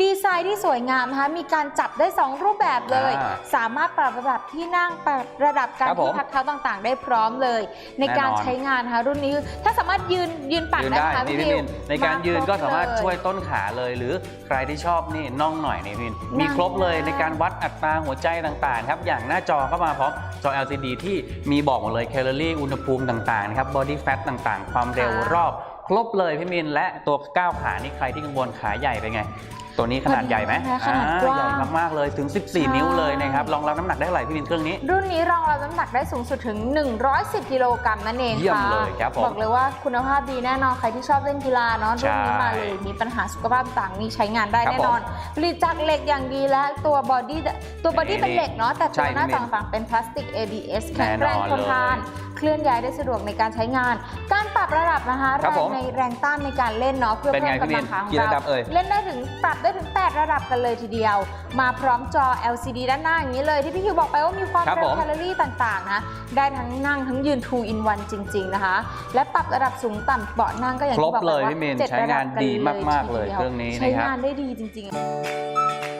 ดีไซน์ที่สวยงามนะคะมีการจับได้ 2 รูปแบบเลย อ่าสามารถปรับระดับที่นั่งปรับระดับการครับผมที่พักเท้าต่างๆ ได้พร้อมเลย ในการแน่นอน ใช้งานนะคะรุ่นนี้ถ้าสามารถยืนยืนปัดยืนได้ได้ไหมคะนี่พี่พี่พิมิวนในการยืนก็สามารถคบช่วยเลยต้นขาเลย หรือใครที่ชอบนี่น่องหน่อยนี่พี่มินนั่งมีครบเลยได้ในการวัดอัตราหัวใจต่างๆครับอย่างหน้าจอก็มาพร้อมจอ LCD ที่มีบอกหมดเลยแคลอรี่อุณหภูมิต่างๆนะครับบอดี้แฟทต่างๆ ความเร็วค่ะรอบ ครบเลยพี่มินและตัวก้าวขานี่ใครที่กังวลขาใหญ่เป็นไงตัวนี้ขนาดใหญ่ไหมขนาดกว้างอ่ใหญ่มากๆเลยถึงใช่14 นิ้วเลยนะครับรองรับน้ำหนักได้เท่าไหร่พี่มินเครื่องนี้ รุ่นนี้รองรับน้ำหนักได้สูงสุดถึง 110 กิโลกรัมนั่นเองเยี่ยมค่ะเลยครับผมบอกเลยว่าคุณภาพดีแน่นอนใครที่ชอบเล่นกีฬาเนาะใช่รุ่นนี้มาเลยมีปัญหาสุขภาพต่างนี่ใช้งานได้ครับแน่นอนผลิตจากเหล็กอย่างดีและตัวบอดี้ตัวบอดี้นี่เป็นเหล็กเนาะแต่ใช่ตัวหน้าพี่มิ้นต่างๆเป็นพลาสติก ABS แน่แข็งนอนแรงทนทานเลยเคลื่อนย้ายได้สะดวกในการใช้งาน การปรับระดับนะคะครัแรบผงมในแรงต้านในการเล่นเนาะเพื่อเป็นเพิ่ไงมพี่กำมิ้ลันงขาของกี่เราระดับเอ่ยเล่นได้ถึงปรับได้ถึง 8 ระดับกันเลยทีเดียว มาพร้อมจอ LCD ด้านหน้าอย่างนี้เลยที่พี่คิวบอกไปว่ามีความครับเร็วผมแคลอรี่ต่างๆนะ ได้ทั้งนั่งทั้งยืน 2 in 1 จริง ๆ นะคะ และปรับระดับสูงต่ำเบาะนั่งก็อย่างที่บอกครบเลยไปว่าพี่เมนจ็ดใช้งานระบกัดีเลยมากๆเลยทีดีวเครื่องนี้ใช้นะครับงานได้ดีจริง ๆ